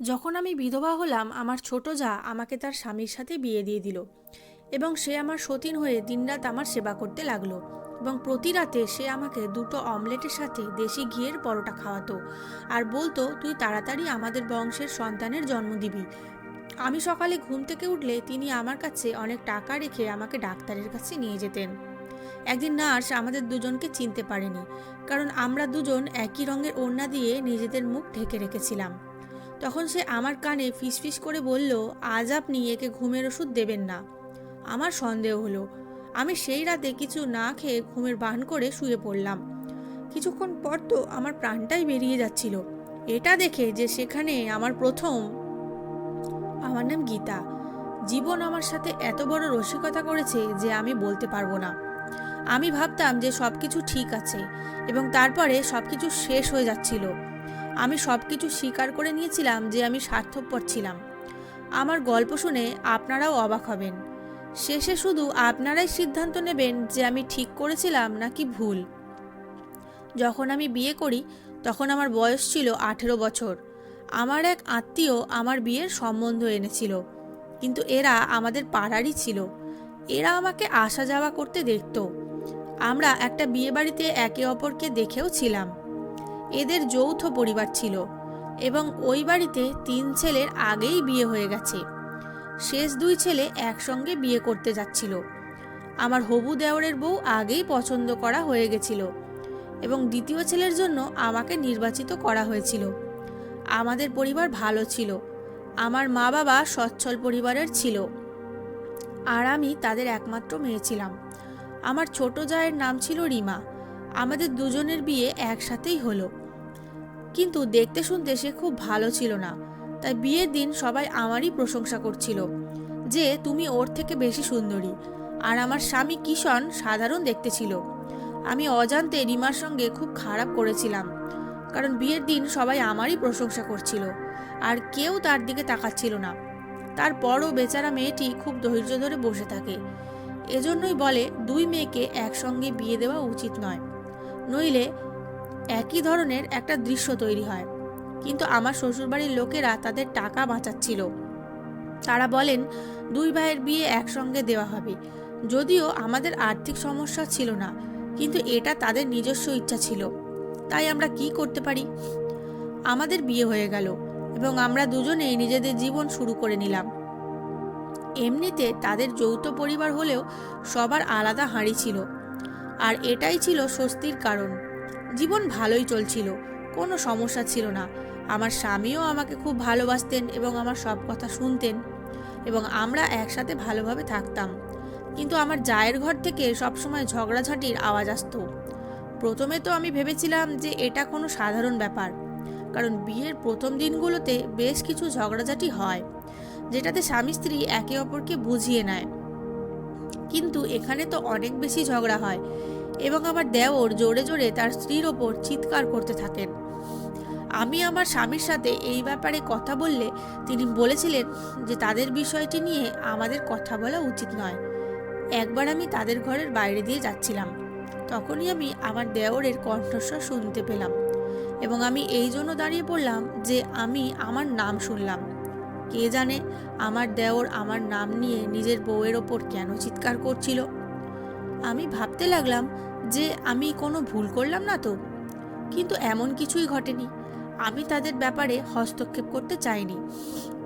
যখন আমি বিধবা হলাম, আমার ছোট যা আমাকে তার স্বামীর সাথে বিয়ে দিয়ে দিল এবং সে আমার সতীন হয়ে দিনরাত আমার সেবা করতে লাগল এবং প্রতি রাতে সে আমাকে দুটো অমলেটের সাথে দেশি ঘিয়ের পরোটা খাওয়াতো আর বলতো, তুই তাড়াতাড়ি আমাদের বংশের সন্তানের জন্ম দিবি। আমি সকালে ঘুম থেকে উঠলে তিনি আমার কাছে অনেক টাকা রেখে আমাকে ডাক্তারের কাছে নিয়ে যেতেন। একদিন নার্স আমাদের দুজনকে চিনতে পারেনি, কারণ আমরা দুজন একই রঙের ওড়না দিয়ে নিজেদের মুখ ঢেকে রেখেছিলাম। তখন সে আমার কানে ফিসফিস করে বলল, আজ আপনি একে ঘুমের ওষুধ দেবেন না। আমার সন্দেহ হলো, আমি সেই রাতে কিছু না খেয়ে ঘুমের বান করে শুয়ে পড়লাম। কিছুক্ষণ পর তো আমার প্রাণটাই বেরিয়ে যাচ্ছিল। এটা দেখে যে সেখানে আমার প্রথম আমার নাম গীতা। জীবন আমার সাথে এত বড় রসিকতা করেছে যে আমি বলতে পারব না। আমি ভাবতাম যে সব কিছু ঠিক আছে এবং তারপরে সব কিছু শেষ হয়ে যাচ্ছিল। আমি সব কিছু স্বীকার করে নিয়েছিলাম যে আমি স্বার্থপর ছিলাম। আমার গল্প শুনে আপনারাও অবাক হবেন। শেষে শুধু আপনারাই সিদ্ধান্ত নেবেন যে আমি ঠিক করেছিলাম নাকি ভুল। যখন আমি বিয়ে করি, তখন আমার বয়স ছিল আঠেরো বছর। আমার এক আত্মীয় আমার বিয়ের সম্বন্ধ এনেছিল। কিন্তু এরা আমাদের পাড়ারই ছিল। এরা আমাকে আসা যাওয়া করতে দেখত। আমরা একটা বিয়ে বাড়িতে একে অপরকে দেখেও ছিলাম। এদের যৌথ পরিবার ছিল এবং ওই বাড়িতে তিন ছেলের আগেই বিয়ে হয়ে গেছে। শেষ দুই ছেলে একসঙ্গে বিয়ে করতে যাচ্ছিল। আমার হবু দেওরের বউ আগেই পছন্দ করা হয়ে গেছিল এবং দ্বিতীয় ছেলের জন্য আমাকে নির্বাচিত করা হয়েছিল। আমাদের পরিবার ভালো ছিল। আমার মা বাবা সচ্ছল পরিবারের ছিল। আর আমি তাদের একমাত্র মেয়ে ছিলাম। আমার ছোট জায়ের নাম ছিল রিমা। আমাদের দুজনের বিয়ে একসাথেই হলো। কিন্তু দেখতে শুনতে সে খুব ভালো ছিল না। তাই বিয়ের দিন সবাই আমারই প্রশংসা করছিল যে তুমি ওর থেকে বেশি সুন্দরী। আর আমার স্বামী কিষণ সাধারণ দেখতে ছিল। আমি অজান্তে রিমার সঙ্গে খুব খারাপ করেছিলাম। কারণ বিয়ের দিন সবাই আমারই প্রশংসা করছিল। আর কেউ তার দিকে তাকাচ্ছিল না। তারপরও বেচারা মেয়েটি খুব ধৈর্য ধরে বসে থাকে। এজন্যই বলে দুই মেয়েকে একসঙ্গে বিয়ে দেওয়া উচিত নয়। নইলে একই ধরনের একটা দৃশ্য তৈরি হয়। কিন্তু আমার শ্বশুরবাড়ির লোকেরা তাদের টাকা বাঁচাচ্ছিল। তারা বলেন, দুই ভাইয়ের বিয়ে একসঙ্গে দেওয়া হবে। যদিও আমাদের আর্থিক সমস্যা ছিল না, কিন্তু এটা তাদের নিজস্ব ইচ্ছা ছিল। তাই আমরা কি করতে পারি? আমাদের বিয়ে হয়ে গেল এবং আমরা দুজনেই নিজেদের জীবন শুরু করে নিলাম। এমনিতে তাদের যৌথ পরিবার হলেও সবার আলাদা হাঁড়ি ছিল। আর এটাই ছিল স্বস্তির কারণ। জীবন ভালোই চলছিল, কোনো সমস্যা ছিল না। আমার স্বামীও আমাকে খুব ভালোবাসতেন এবং আমার সব কথা শুনতেন এবং আমরা একসাথে ভালোভাবে থাকতাম। কিন্তু আমার জায়ের ঘর থেকে সবসময় ঝগড়াঝাটির আওয়াজ আসতো। প্রথমে তো আমি ভেবেছিলাম যে এটা কোনো সাধারণ ব্যাপার, কারণ বিয়ের প্রথম দিনগুলোতে বেশ কিছু ঝগড়াঝাটি হয়, যেটাতে স্বামী স্ত্রী একে অপরকে বুঝিয়ে নেয়। কিন্তু এখানে তো অনেক বেশি ঝগড়া হয় এবং আমার দেওর জোরে জোরে তার স্ত্রীর ওপর চিৎকার করতে থাকেন। আমি আমার স্বামীর সাথে এই ব্যাপারে কথা বললে তিনি বলেছিলেন যে তাদের বিষয়টি নিয়ে আমাদের কথা বলা উচিত নয়। একবার আমি তাদের ঘরের বাইরে দিয়ে যাচ্ছিলাম। তখনই আমি আমার দেওরের কণ্ঠস্বর শুনতে পেলাম এবং আমি এই জন্য দাঁড়িয়ে পড়লাম যে আমি আমার নাম শুনলাম। কে জানে আমার দেওর আমার নাম নিয়ে নিজের বউয়ের ওপর কেন চিৎকার করছিল? আমি ভাবতে লাগলাম যে আমি কোনো ভুল করলাম না তো? কিন্তু এমন কিছুই ঘটেনি। আমি তাদের ব্যাপারে হস্তক্ষেপ করতে চাইনি।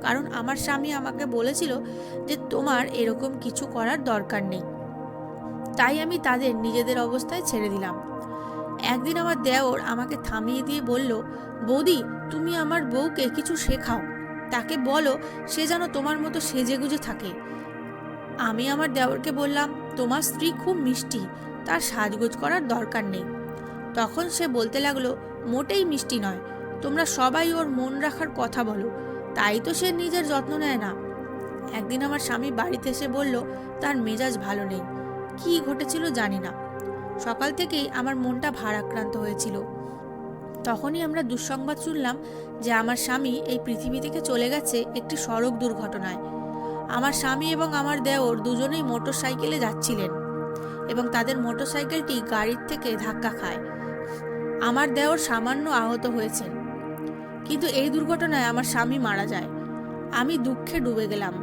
কারণ আমার স্বামী আমাকে বলেছিল যে তোমার এরকম কিছু করার দরকার নেই। তাই আমি তাদের নিজেদের অবস্থায় ছেড়ে দিলাম। একদিন আমার দেওর আমাকে থামিয়ে দিয়ে বলল, বৌদি, তুমি আমার বউকে কিছু শেখাও। তাকে বলো, সে যেন তোমার মতো সেজেগুজে থাকে। আমি আমার দেওরকে বললাম, তোমার স্ত্রী খুব মিষ্টি। তার সাজগোজ করার দরকার নেই। তখন সে বলতে লাগল, মোটেই মিষ্টি নয়, তোমরা সবাই ওর মন রাখার কথা বলো, তাই তো সে নিজের যত্ন নেয় না। একদিন আমার স্বামী বাড়িতে এসে বলল, তার মেজাজ ভালো নেই, কি ঘটেছিল জানি না। সকাল থেকেই আমার মনটা ভারাক্রান্ত হয়েছিল। তখনই আমরা দুঃসংবাদ শুনলাম যে আমার স্বামী এই পৃথিবী থেকে চলে গেছে একটি সড়ক দুর্ঘটনায়। আমার স্বামী এবং আমার দেওর দুজনেই মোটর সাইকেলে যাচ্ছিলেন। এবং তাদের মোটর সাইকেলটি গাড়ির থেকে ধাক্কা খায়। আমার দেওর সামান্য আহত হয়েছেন। কিন্তু এই দুর্ঘটনায় আমার স্বামী মারা যায়। আমি দুঃখে ডুবে গেলাম।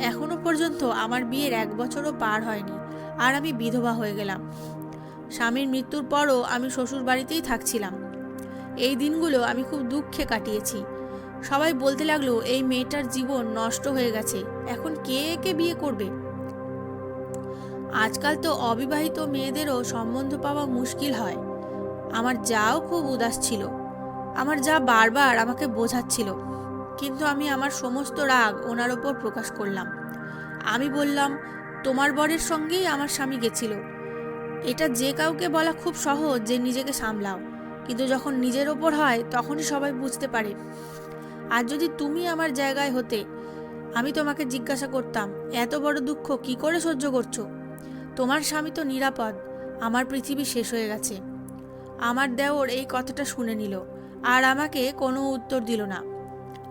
এখনও পর্যন্ত আমার বিয়ের এক বছরও পার হয়নি আর আমি বিধবা হয়ে গেলাম। স্বামীর মৃত্যুর পরও আমি শ্বশুর বাড়িতেই থাকছিলাম। এই দিনগুলো আমি খুব দুঃখে কাটিয়েছি। সবাই বলতে লাগল, এই মেয়েটার জীবন নষ্ট হয়ে গেছে। এখন কে একে বিয়ে করবে? আজকাল তো অবিবাহিত মেয়েদেরও সম্বন্ধ পাওয়া মুশকিল হয়। আমার যাও খুব উদাস ছিল। আমার যা বারবার আমাকে বোঝাচ্ছিল, কিন্তু আমি আমার সমস্ত রাগ ওনার ওপর প্রকাশ করলাম। আমি বললাম, তোমার বরের সঙ্গেই আমার স্বামী গেছিল। এটা যে কাউকে বলা খুব সহজ যে নিজেকে সামলাও, কিন্তু যখন নিজের ওপর হয়, তখনই সবাই বুঝতে পারে। আর যদি তুমি আমার জায়গায় হতে, আমি তোমাকে জিজ্ঞাসা করতাম, এত বড় দুঃখ কি করে সহ্য করছ? তোমার স্বামী তো নিরাপদ। আমার পৃথিবী শেষ হয়ে গেছে। আমার দেওর এই কথাটা শুনে নিল, আর আমাকে কোনো উত্তর দিল না।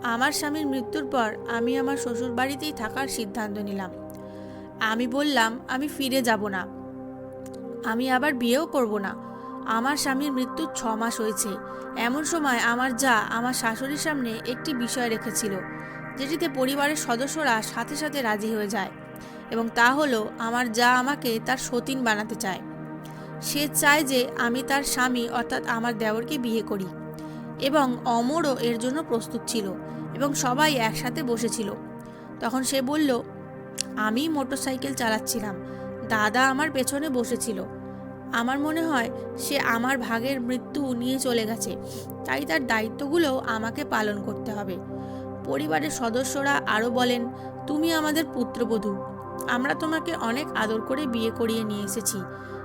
আমার স্বামীর মৃত্যুর পর আমি আমার শ্বশুর বাড়িতেই থাকার সিদ্ধান্ত নিলাম। আমি বললাম, আমি ফিরে যাব না। আমি আবার বিয়েও করব না। আমার স্বামীর মৃত্যুর ছ মাস হয়েছে। এমন সময় আমার যা আমার শাশুড়ির সামনে একটি বিষয় রেখেছিল, যেটিতে পরিবারের সদস্যরা সাথে সাথে রাজি হয়ে যায়। এবং তা হলো, আমার যা আমাকে তার সতীন বানাতে চায়। সে চায় যে আমি তার স্বামী অর্থাৎ আমার দেওরকে বিয়ে করি। এবং অমরও এর জন্য প্রস্তুত ছিল এবং সবাই একসাথে বসেছিল। তখন সে বলল, আমি মোটরসাইকেল চালাচ্ছিলাম। দাদা আমার পেছনে বসেছিল। আমার মনে হয় সে আমার ভাগের মৃত্যু নিয়ে চলে গেছে। তাই তার দায়িত্বগুলো আমাকে পালন করতে হবে। পরিবারের সদস্যরা আরও বলেন, তুমি আমাদের পুত্রবধূ। আমরা তোমাকে অনেক আদর করে বিয়ে করিয়ে নিয়ে এসেছি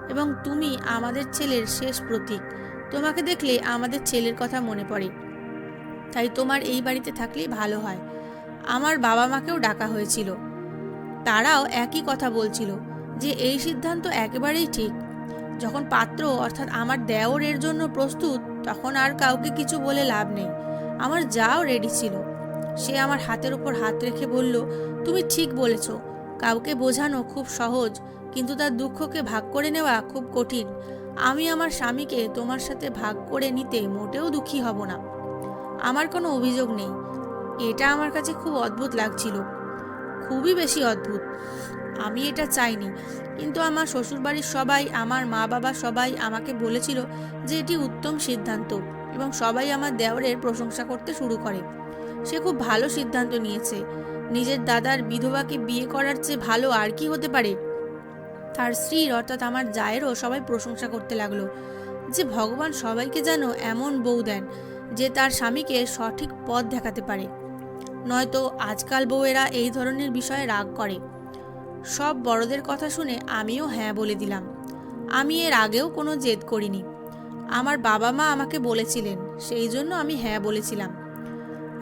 এবং তুমি আমাদের ছেলের শেষ প্রতীক। তোমাকে দেখলে আমাদের ছেলের কথা মনে পড়ে। তাই তোমার এই বাড়িতে থাকলেই ভালো হয়। আমার বাবা মাকেও ডাকা হয়েছিল। তারাও একই কথা বলছিল যে এই সিদ্ধান্ত একেবারেই ঠিক। যখন পাত্র অর্থাৎ আমার দেওর এর জন্য প্রস্তুত, তখন আর কাউকে কিছু বলে লাভ নেই। আমার যাও রেডি ছিল। সে আমার হাতের উপর হাত রেখে বলল, তুমি ঠিক বলেছ। কাউকে বোঝানো খুব সহজ, কিন্তু তার দুঃখকে ভাগ করে নেওয়া খুব কঠিন। আমি আমার স্বামীকে তোমার সাথে ভাগ করে নিতে মোটেও দুঃখী হব না। আমার কোনো অভিযোগ নেই। এটা আমার কাছে খুব অদ্ভুত লাগছিল। খুবই বেশি অদ্ভুত। আমি এটা চাইনি, কিন্তু আমার শ্বশুরবাড়ির সবাই, আমার মা বাবা সবাই আমাকে বলেছিল যে এটি উত্তম সিদ্ধান্ত এবং সবাই আমার দেওরের প্রশংসা করতে শুরু করে। সে খুব ভালো সিদ্ধান্ত নিয়েছে। নিজের দাদার বিধবাকে বিয়ে করার চেয়ে ভালো আর কি হতে পারে? তার স্ত্রীর অর্থাৎ আমার জায়েরও সবাই প্রশংসা করতে লাগল। যে ভগবান সবাইকে যেন এমন বউ দেন, যে তার স্বামীকে সঠিক পথ দেখাতে পারে। নয়তো আজকাল বউয়েরা এই ধরনের বিষয়ে রাগ করে। সব বড়দের কথা শুনে আমিও হ্যাঁ বলে দিলাম। আমি এর আগেও কোনো জেদ করিনি। আমার বাবা মা আমাকে বলেছিলেন, সেই জন্য আমি হ্যাঁ বলেছিলাম।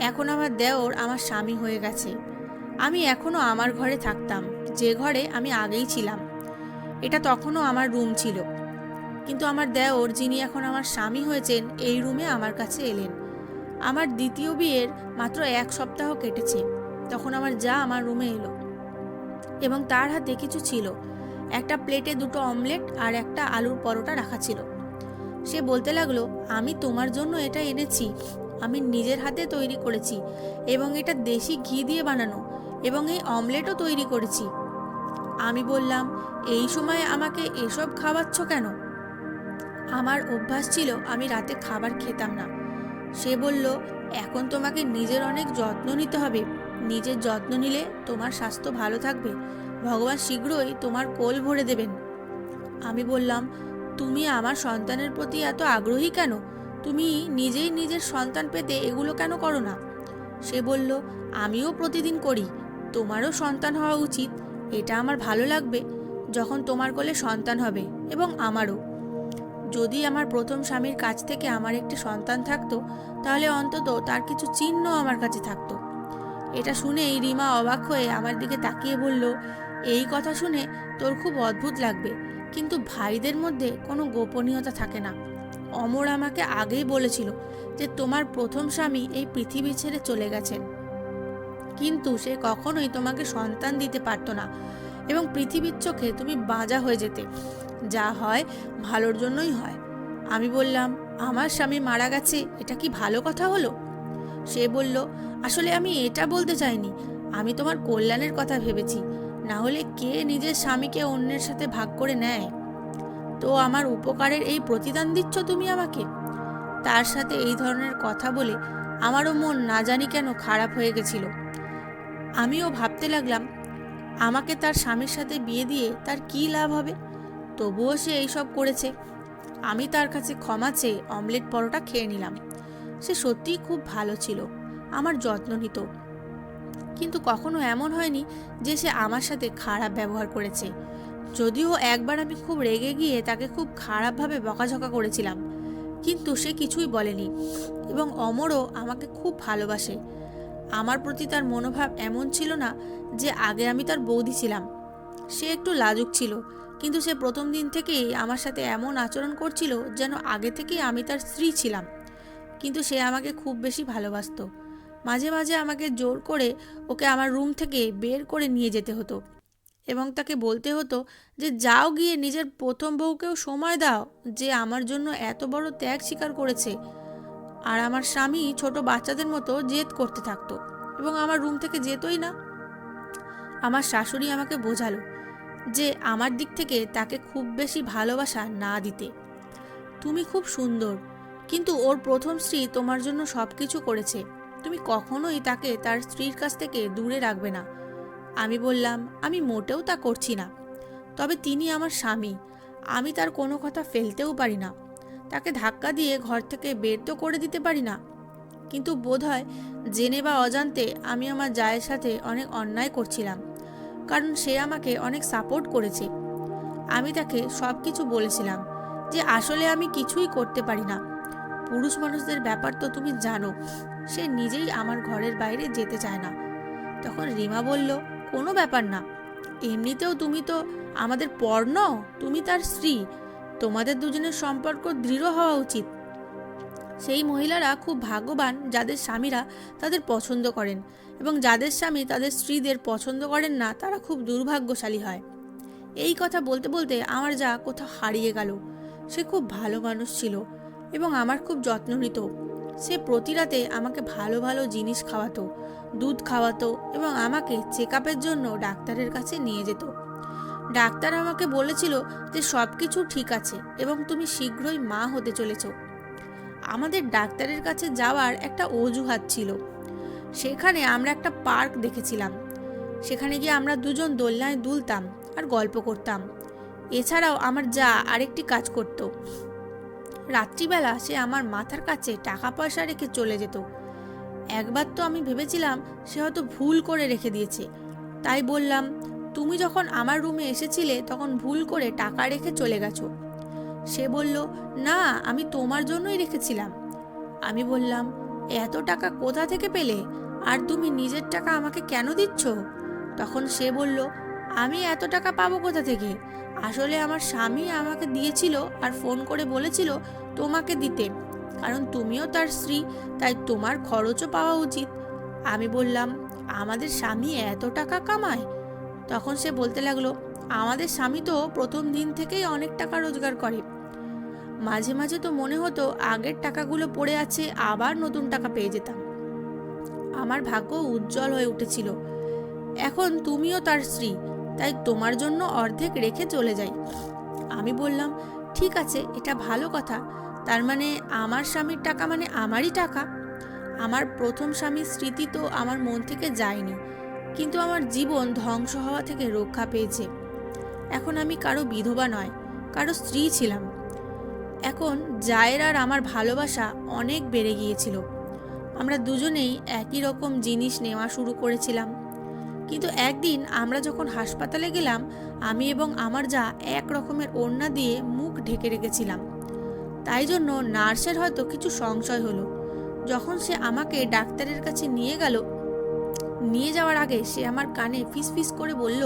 এখন আমার দেওর আমার স্বামী হয়ে গেছে। আমি এখনও আমার ঘরে থাকতাম, যে ঘরে আমি আগেই ছিলাম। এটা তখনও আমার রুম ছিল। কিন্তু আমার দেওর, যিনি এখন আমার স্বামী হয়েছেন, এই রুমে আমার কাছে এলেন। আমার দ্বিতীয় বিয়ের মাত্র এক সপ্তাহ কেটেছে। তখন আমার যা আমার রুমে এলো। এবং তার হাতে কিছু ছিল। একটা প্লেটে দুটো অমলেট আর একটা আলুর পরোটা রাখা ছিল। সে বলতে লাগল, আমি তোমার জন্য এটা এনেছি। আমি নিজের হাতে তৈরি করেছি এবং এটা দেশি ঘি দিয়ে বানানো। এবং এই অমলেটও তৈরি করেছি। আমি বললাম, এই সময় আমাকে এসব খাওয়াচ্ছ কেন? আমার অভ্যাস ছিল, আমি রাতে খাবার খেতাম না। সে বলল, এখন তোমাকে নিজের অনেক যত্ন নিতে হবে। নিজের যত্ন নিলে তোমার স্বাস্থ্য ভালো থাকবে। ভগবান শীঘ্রই তোমার কোল ভরে দেবেন। আমি বললাম, তুমি আমার সন্তানের প্রতি এত আগ্রহী কেন? তুমি নিজেই নিজের সন্তান পেতে এগুলো কেন করো না? সে বলল, আমিও প্রতিদিন করি। তোমারও সন্তান হওয়া উচিত। এটা আমার ভালো লাগবে যখন তোমার কোলে সন্তান হবে এবং আমারও। যদি আমার প্রথম স্বামীর কাছ থেকে আমার একটি সন্তান থাকতো, তাহলে অন্তত তার কিছু চিহ্ন আমার কাছে থাকতো। এটা শুনেই রিমা অবাক হয়ে আমার দিকে তাকিয়ে বলল, এই কথা শুনে তোর খুব অদ্ভুত লাগবে, কিন্তু ভাইদের মধ্যে কোনো গোপনীয়তা থাকে না। অমর আমাকে আগেই বলেছিল যে তোমার প্রথম স্বামী এই পৃথিবী ছেড়ে চলে গেছেন। কিন্তু সে কখনোই তোমাকে সন্তান দিতে পারতো না এবং পৃথিবীর চোখে তুমি বাজা হয়ে যেতে। যা হয় ভালোর জন্যই হয়। আমি বললাম, আমার স্বামী মারা গেছে, এটা কি ভালো কথা হলো? সে বলল, আসলে আমি এটা বলতে চাইনি। আমি তোমার কল্যাণের কথা ভেবেছি। না হলে কে নিজের স্বামীকে অন্যের সাথে ভাগ করে নেয়? তো আমার উপকারের এই প্রতিদান দিচ্ছ তুমি আমাকে? তার সাথে এই ধরনের কথা বলে আমারও মন না জানি কেন খারাপ হয়ে গেছিল। আমিও ভাবতে লাগলাম, আমাকে তার স্বামীর সাথে বিয়ে দিয়ে তার কী লাভ হবে? তবুও সে এইসব করেছে। আমি তার কাছে ক্ষমা চেয়ে অমলেট পরোটা খেয়ে নিলাম। সে সত্যিই খুব ভালো ছিল, আমার যত্ন নিত। কিন্তু কখনো এমন হয়নি যে সে আমার সাথে খারাপ ব্যবহার করেছে। যদিও একবার আমি খুব রেগে গিয়ে তাকে খুব খারাপভাবে বকাঝকা করেছিলাম, কিন্তু সে কিছুই বলেনি এবং অমরও আমাকে খুব ভালোবাসে। আমার প্রতি তার মনোভাব এমন ছিল না যে আগে আমি তার বৌদি ছিলাম। সে একটু লাজুক ছিল, কিন্তু সে প্রথম দিন থেকেই আমার সাথে এমন আচরণ করছিল যেন আগে থেকেই আমি তার স্ত্রী ছিলাম। কিন্তু সে আমাকে খুব বেশি ভালোবাসতো। মাঝে মাঝে আমাকে জোর করে ওকে আমার রুম থেকে বের করে নিয়ে যেতে হতো এবং তাকে বলতে হতো যে, যাও গিয়ে নিজের প্রথম বউকেও সময় দাও যে আমার জন্য এত বড় ত্যাগ স্বীকার করেছে। আর আমার স্বামী ছোট বাচ্চাদের মতো জেদ করতে থাকতো এবং আমার রুম থেকে যেতই না। আমার শাশুড়ি আমাকে বোঝালো যে আমার দিক থেকে তাকে খুব বেশি ভালোবাসা না দিতে। তুমি খুব সুন্দর, কিন্তু ওর প্রথম স্ত্রী তোমার জন্য সব কিছু করেছে। তুমি কখনোই তাকে তার স্ত্রীর কাছ থেকে দূরে রাখবে না। আমি বললাম, আমি মোটেও তা করছি না। তবে তিনি আমার স্বামী। আমি তার কোনো কথা ফেলতেও পারি না। তাকে ধাক্কা দিয়ে ঘর থেকে বের তো করে দিতে পারি না। কিন্তু বোধহয় জেনে বা অজান্তে আমি আমার জায়ের সাথে অনেক অন্যায় করছিলাম, কারণ সে আমাকে অনেক সাপোর্ট করেছে। আমি তাকে সব কিছু বলেছিলাম যে আসলে আমি কিছুই করতে পারি না। পুরুষ মানুষদের ব্যাপার তো তুমি জানো, সে নিজেই আমার ঘরের বাইরে যেতে চায় না। তখন রিমা বলল, কোনো ব্যাপার না। এমনিতেও তুমি তো আমাদের পর নও তুমি তার স্ত্রী। তোমাদের দুজনের সম্পর্ক দৃঢ় হওয়া উচিত। সেই মহিলারা খুব ভাগ্যবান যাদের স্বামীরা তাদের পছন্দ করেন এবং যাদের স্বামী তাদের স্ত্রীদের পছন্দ করেন না, তারা খুব দুর্ভাগ্যশালী হয়। এই কথা বলতে বলতে আমার যা কোথাও হারিয়ে গেল। সে খুব ভালো মানুষ ছিল এবং আমার খুব যত্ন নিত। সে প্রতি রাতে আমাকে ভালো ভালো জিনিস খাওয়াতো, দুধ খাওয়াতো এবং আমাকে চেক জন্য ডাক্তারের কাছে নিয়ে যেত। ডাক্তার আমাকে বলেছিল যে সব কিছু ঠিক আছে এবং তুমি শীঘ্রই মা হতে চলেছ। আমাদের ডাক্তারের কাছে যাওয়ার একটা অজুহাত ছিল। সেখানে আমরা একটা পার্ক দেখেছিলাম। সেখানে গিয়ে আমরা দুজন দোলনায় দুলতাম আর গল্প করতাম। এছাড়াও আমার যা আরেকটি কাজ করত। রাত্রিবেলা সে আমার মাথার কাছে টাকা পয়সা রেখে চলে যেত। একবার তো আমি ভেবেছিলাম সে হয়তো ভুল করে রেখে দিয়েছে। তাই বললাম তুমি যখন আমার রুমে এসেছিলে, তখন ভুল করে টাকা রেখে চলে গেছো। সে বলল, না, আমি তোমার জন্যই রেখেছিলাম। আমি বললাম, এত টাকা কোথা থেকে পেলে? আর তুমি নিজের টাকা আমাকে কেন দিচ্ছ? তখন সে বলল, আমি এত টাকা পাবো কোথা থেকে? আসলে আমার স্বামী আমাকে দিয়েছিল আর ফোন করে বলেছিল তোমাকে দিতে, কারণ তুমিও তার স্ত্রী, তাই তোমার খরচও পাওয়া উচিত। আমি বললাম, আমাদের স্বামী এত টাকা কামায় তখন সে বলতে লাগল, আমাদের স্বামী তো প্রথম দিন থেকেই অনেক টাকা রোজগার করে। মাঝে মাঝে তো মনে হতো আগের টাকাগুলো পড়ে আছে, আবার নতুন টাকা পেয়ে যেতাম। আমার ভাগ্য উজ্জ্বল হয়ে উঠেছিল। এখন তুমিও তার স্ত্রী, তাই তোমার জন্য অর্ধেক রেখে চলে যাই। আমি বললাম, ঠিক আছে, এটা ভালো কথা। তার মানে আমার স্বামীর টাকা মানে আমারই টাকা। আমার প্রথম স্বামীর স্মৃতি তো আমার মন থেকে যায়নি। কিন্তু আমার জীবন ধ্বংস হওয়া থেকে রক্ষা পেয়েছে। এখন আমি কারও বিধবা নয়, কারও স্ত্রী ছিলাম। এখন জায়ের আর আমার ভালোবাসা অনেক বেড়ে গিয়েছিল। আমরা দুজনেই একই রকম জিনিস নেওয়া শুরু করেছিলাম। কিন্তু একদিন আমরা যখন হাসপাতালে গেলাম, আমি এবং আমার যা এক রকমের ওড়না দিয়ে মুখ ঢেকে রেখেছিলাম। তাই জন্য নার্সের হয়তো কিছু সংশয় হলো। যখন সে আমাকে ডাক্তারের কাছে নিয়ে গেল নিয়ে যাওয়ার আগে সে আমার কানে ফিস ফিস করে বলল,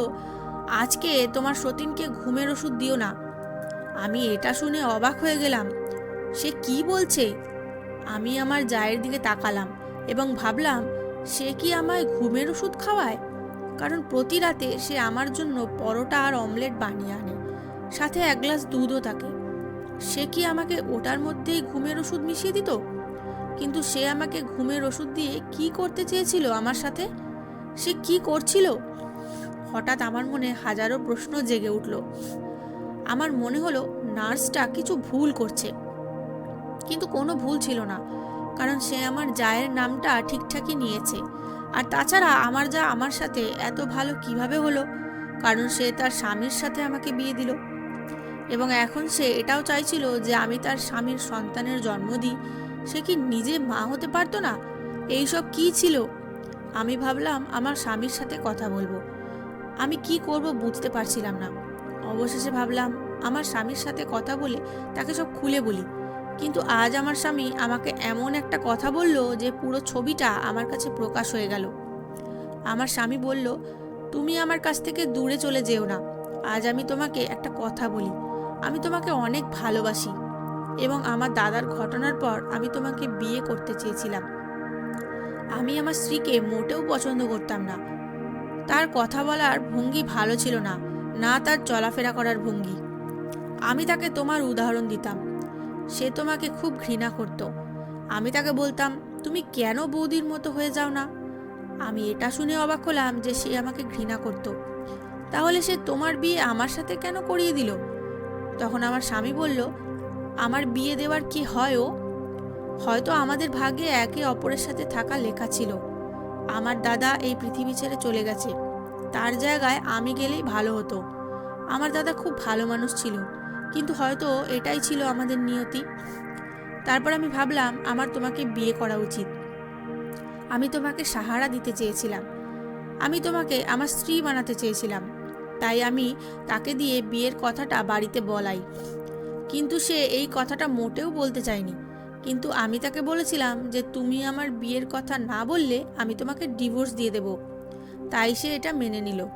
আজকে তোমার সতীনকে ঘুমের ওষুধ দিও না। আমি এটা শুনে অবাক হয়ে গেলাম। সে কি বলছে? আমি আমার জায়ের দিকে তাকালাম এবং ভাবলাম, সে কি আমায় ঘুমের ওষুধ খাওয়ায়? কারণ প্রতি রাতে সে আমার জন্য পরোটা আর অমলেট বানিয়ে আনে, সাথে এক গ্লাস দুধও থাকে। সে কি আমাকে ওটার মধ্যেই ঘুমের ওষুধ মিশিয়ে দিত? কিন্তু সে আমাকে ঘুমের ওষুধ দিয়ে কি করতে চেয়েছিল আমার সাথে? সে কি করছিল? হঠাৎ আমার মনে হাজারো প্রশ্ন জেগে উঠল। আমার মনে হলো নার্সটা কিছু ভুল করছে। কিন্তু কোনো ভুল ছিল না, কারণ সে আমার জায়ের নামটা ঠিকঠাকই নিয়েছে। আর তাছাড়া আমার যা আমার সাথে এত ভালো কীভাবে হলো? কারণ সে তার স্বামীর সাথে আমাকে বিয়ে দিল। এবং এখন সে এটাও চাইছিল যে আমি তার স্বামীর সন্তানের জন্ম দিই। সে কি নিজে মা হতে পারতো না? এইসব কি ছিল? আমি ভাবলাম আমার স্বামীর সাথে কথা বলব। আমি কি করব বুঝতে পারছিলাম না। অবশেষে ভাবলাম, আমার স্বামীর সাথে কথা বলে তাকে সব খুলে বলি। কিন্তু আজ আমার স্বামী আমাকে এমন একটা কথা বলল যে পুরো ছবিটা আমার কাছে প্রকাশ হয়ে গেল। আমার স্বামী বলল, তুমি আমার কাছ থেকে দূরে চলে যেও না। আজ আমি তোমাকে একটা কথা বলি। আমি তোমাকে অনেক ভালোবাসি। এবং আমার দাদার ঘটনার পর আমি তোমাকে বিয়ে করতে চেয়েছিলাম। আমি আমার স্ত্রীকে মোটেও পছন্দ করতাম না। তার কথা বলার ভঙ্গি ভালো ছিল না না তার চলাফেরা করার ভঙ্গি। আমি তাকে তোমার উদাহরণ দিতাম। সে তোমাকে খুব ঘৃণা করত। আমি তাকে বলতাম, তুমি কেন বৌদির মতো হয়ে যাও না? আমি এটা শুনে অবাক হলাম যে সে আমাকে ঘৃণা করত। তাহলে সে তোমার বিয়ে আমার সাথে কেন করিয়ে দিল? তখন আমার স্বামী বলল আমার বিয়ে দেওয়ার কি হয়ও? হয়তো আমাদের ভাগ্যে একে অপরের সাথে থাকা লেখা ছিল। আমার দাদা এই পৃথিবী ছেড়ে চলে গেছে। তার জায়গায় আমি গেলেই ভালো হতো। আমার দাদা খুব ভালো মানুষ ছিল। কিন্তু হয়তো এটাই ছিল আমাদের নিয়তি। তারপর আমি ভাবলাম, আমার তোমাকে বিয়ে করা উচিত। আমি তোমাকে সাহারা দিতে চেয়েছিলাম। আমি তোমাকে আমার স্ত্রী বানাতে চেয়েছিলাম। তাই আমি তাকে দিয়ে বিয়ের কথাটা বাড়িতে বলাই। কিন্তু সে এই কথাটা মোটেও বলতে চায়নি। কিন্তু আমি তাকে বলেছিলাম যে তুমি আমার বিয়ের কথা না বললে আমি তোমাকে ডিভোর্স দিয়ে দেব। তাই সে এটা মেনে নিল।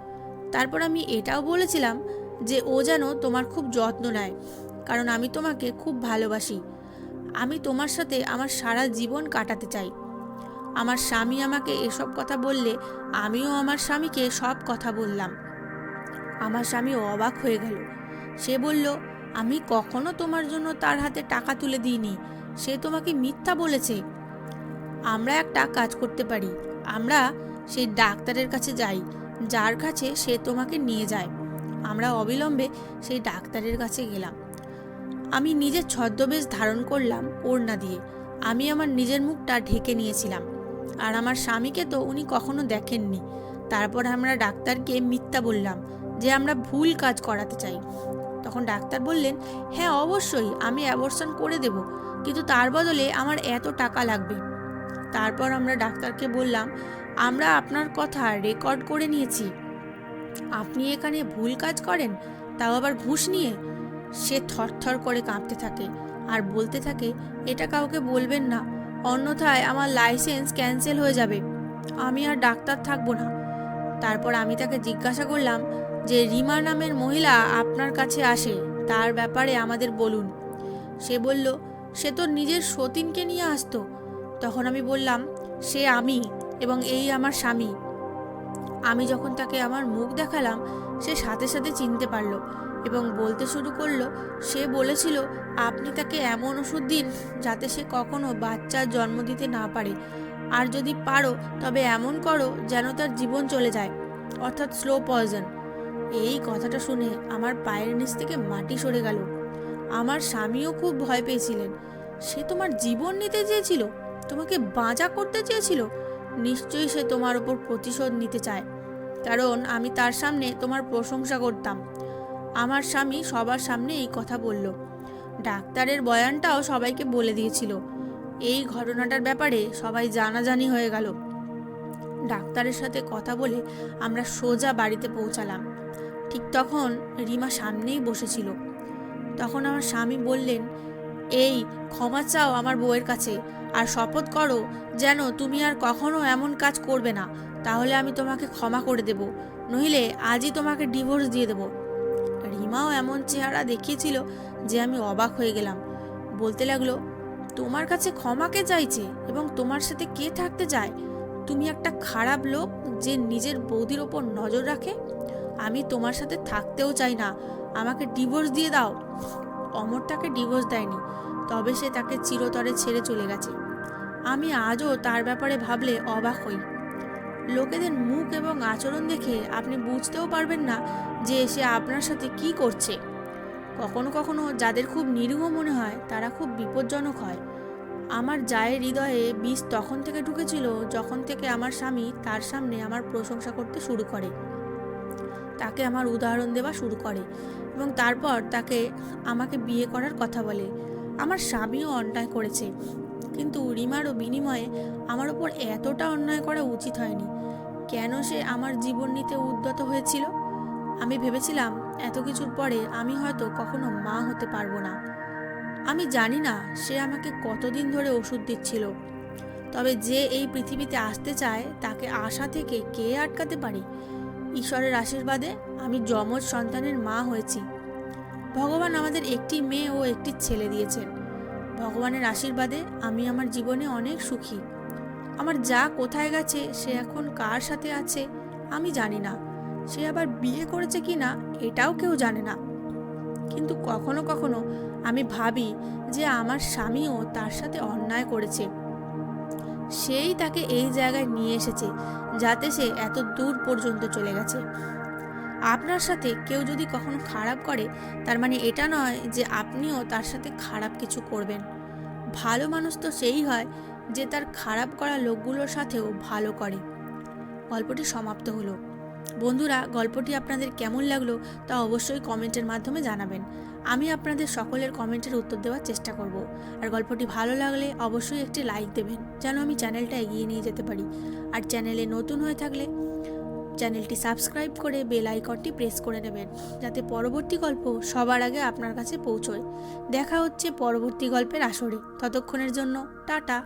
তারপর আমি এটাও বলেছিলাম যে ও যেন তোমার খুব যত্ন নেয়, কারণ আমি তোমাকে খুব ভালোবাসি। আমি তোমার সাথে আমার সারা জীবন কাটাতে চাই। আমার স্বামী আমাকে এসব কথা বললে আমিও আমার স্বামীকে সব কথা বললাম। আমার স্বামী অবাক হয়ে গেল। সে বলল আমি কখনো তোমার জন্য তার হাতে টাকা তুলে দিইনি। সে তোমাকে মিথ্যা বলেছে। আমরা একটা কাজ করতে পারি। আমরা সেই ডাক্তারের কাছে যাই। যার কাছে সে তোমাকে নিয়ে যায়। আমরা অবিলম্বে সেই ডাক্তারের কাছে গেলাম। আমি নিজের ছদ্মবেশ ধারণ করলাম ওড়না দিয়ে। আমি আমার নিজের মুখটা ঢেকে নিয়েছিলাম। আর আমার স্বামীকে তো উনি কখনো দেখেননি। তারপর আমরা ডাক্তারকে মিথ্যা বললাম যে আমরা ভুল কাজ করাতে চাই। তখন ডাক্তার বললেন হ্যাঁ অবশ্যই, আমি অ্যাবর্শন করে দেব। কিন্তু তার বদলে আমার এত টাকা লাগবে। তারপর আমরা ডাক্তারকে বললাম, আমরা আপনার কথা রেকর্ড করে নিয়েছি। আপনি এখানে ভুল কাজ করেন, তাও আবার ঘুষ নিয়ে? সে থরথর করে কাঁপতে থাকে আর বলতে থাকে, এটা কাউকে বলবেন না, অন্যথায় আমার লাইসেন্স ক্যান্সেল হয়ে যাবে। আমি আর ডাক্তার থাকব না। তারপর আমি তাকে জিজ্ঞাসা করলাম যে রিমা নামের মহিলা আপনার কাছে আসে, তার ব্যাপারে আমাদের বলুন। সে বলল, সে তো নিজের সতীনকে নিয়ে আসতো। তখন আমি বললাম, সে আমি এবং এই আমার স্বামী। আমি যখন তাকে আমার মুখ দেখালাম, সে সাথে সাথে চিনতে পারল এবং বলতে শুরু করল, সে বলেছিল আপনি তাকে এমন ওষুধ দিন যাতে সে কখনো বাচ্চার জন্ম দিতে না পারে। আর যদি পারো, তবে এমন করো যেন তার জীবন চলে যায়, অর্থাৎ স্লো পয়জন। এই কথাটা শুনে আমার পায়ের নিচ থেকে মাটি সরে গেল। আমার স্বামীও খুব ভয় পেয়েছিলেন। সে তোমার জীবন নিতে চেয়েছিল? তোমাকে বাঁচা করতে চেয়েছিল? নিশ্চয়ই সে তোমার ওপর প্রতিশোধ নিতে চায়। কারণ আমি তার সামনে তোমার প্রশংসা করতাম। আমার স্বামী সবার সামনে এই কথা বলল। ডাক্তারের বয়ানটাও সবাইকে বলে দিয়েছিল। এই ঘটনাটার ব্যাপারে সবাই জানাজানি হয়ে গেল। ডাক্তারের সাথে কথা বলে আমরা সোজা বাড়িতে পৌঁছালাম। ঠিক তখন রিমা সামনেই বসেছিল। তখন আমার স্বামী বললেন, এই, ক্ষমা চাও আমার বউয়ের কাছে আর শপথ করো যেন তুমি আর কখনো এমন কাজ করবে না। তাহলে আমি তোমাকে ক্ষমা করে দেব, নইলে আজই তোমাকে ডিভোর্স দিয়ে দেব। রিমাও এমন চেহারা দেখিয়েছিল যে আমি অবাক হয়ে গেলাম। বলতে লাগল, তোমার কাছে ক্ষমাকে চাইছে এবং তোমার সাথে কে থাকতে চায়? তুমি একটা খারাপ লোক যে নিজের বৌদির ওপর নজর রাখে? আমি তোমার সাথে থাকতেও চাই না। আমাকে ডিভোর্স দিয়ে দাও। অমর তাকে ডিভোর্স দেয়নি, তবে সে তাকে চিরতরে ছেড়ে চলে গেছে। আমি আজও তার ব্যাপারে ভাবলে অবাক হই। লোকেদের মুখ এবং আচরণ দেখে আপনি বুঝতেও পারবেন না যে সে আপনার সাথে কি করছে। কখনো কখনো যাদের খুব নিরীহ মনে হয়, তারা খুব বিপজ্জনক হয়। আমার জায়ের হৃদয়ে বিষ তখন থেকে ঢুকেছিল, যখন থেকে আমার স্বামী তার সামনে আমার প্রশংসা করতে শুরু করে। তাকে আমার উদাহরণ দেওয়া শুরু করে এবং তারপর তাকে আমাকে বিয়ে করার কথা বলে। আমার স্বামীও অন্যায় করেছে। কিন্তু রিমারও বিনিময়ে আমার ওপর এতটা অন্যায় করা উচিত হয়নি। কেন সে আমার জীবন নিতে উদ্যত হয়েছিল? আমি ভেবেছিলাম এত কিছুর পরে আমি হয়তো কখনো মা হতে পারব না। আমি জানি না সে আমাকে কতদিন ধরে ওষুধ দিচ্ছিল। তবে যে এই পৃথিবীতে আসতে চায় তাকে আশা থেকে কে আটকাতে পারে? ঈশ্বরের আশীর্বাদে আমি যমজ সন্তানের মা হয়েছি। ভগবান আমাদের একটি মেয়ে ও একটি ছেলে দিয়েছেন। ভগবানের আশীর্বাদে আমি আমার জীবনে অনেক সুখী। আমার যা কোথায় গেছে, সে এখন কার সাথে আছে, আমি জানি না। সে আবার বিয়ে করেছে কি না, এটাও কেউ জানে না। কিন্তু কখনো কখনো আমি ভাবি যে আমার স্বামীও তার সাথে অন্যায় করেছে। সেই তাকে এই জায়গায় নিয়ে এসেছে, যাতে সে এত দূর পর্যন্ত চলে গেছে। আপনার সাথে কেউ যদি কখনো খারাপ করে, তার মানে এটা নয় যে আপনিও তার সাথে খারাপ কিছু করবেন। ভালো মানুষ তো সেই হয় যে তার খারাপ করা লোকগুলোর সাথেও ভালো করে। গল্পটি সমাপ্ত হলো। বন্ধুরা, গল্পটি আপনাদের কেমন লাগল তা অবশ্যই কমেন্টের মাধ্যমে জানাবেন। আমি আপনাদের সকলের কমেন্টের উত্তর দেওয়ার চেষ্টা করব। আর গল্পটি ভালো লাগলে অবশ্যই একটি লাইক দেবেন, যেন আমি চ্যানেলটা এগিয়ে নিয়ে যেতে পারি। আর চ্যানেলে নতুন হয়ে থাকলে চ্যানেলটি সাবস্ক্রাইব করে বেল আইকনটি প্রেস করে নেবেন, যাতে পরবর্তী গল্প সবার আগে আপনার কাছে পৌঁছয়। দেখা হচ্ছে পরবর্তী গল্পের আসরে। ততক্ষণের জন্য, টাটা।